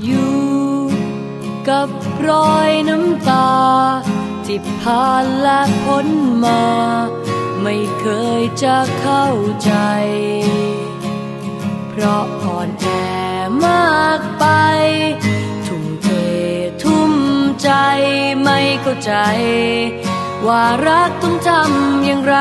อยู่กับรอยน้ำตา ที่ผ่านและพ้นมา ไม่เคยจะเข้าใจ เพราะอ่อนแอมากไป ทุ่มเททุ่มใจไม่เข้าใจ ว่ารักต้องทำอย่างไร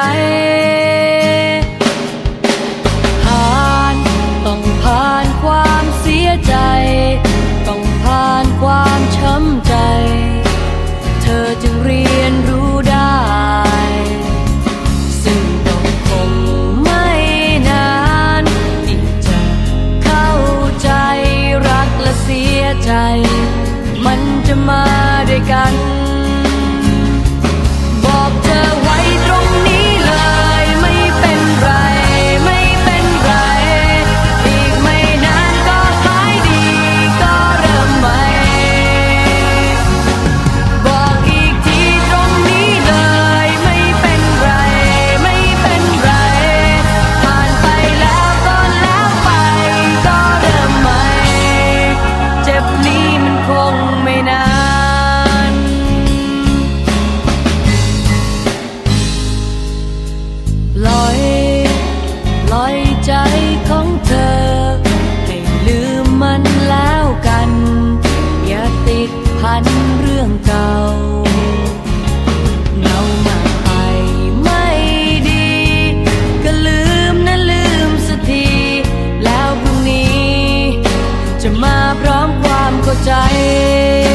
जाए।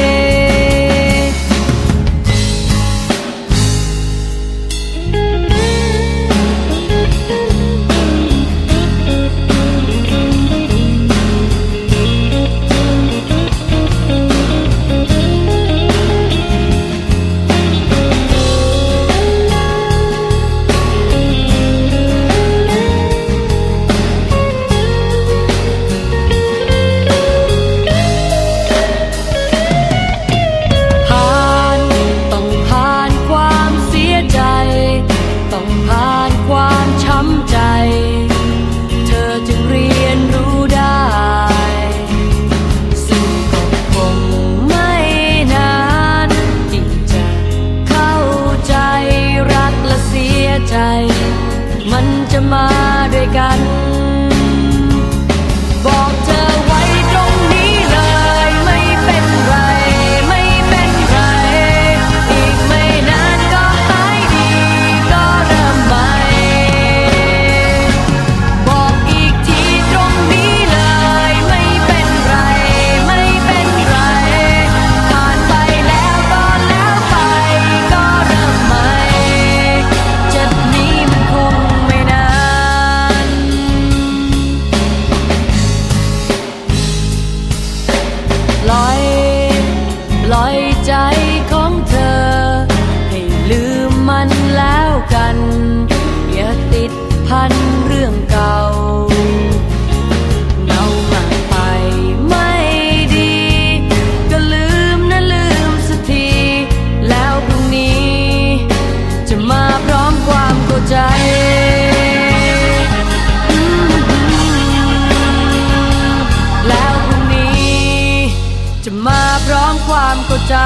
ความเข้าใจ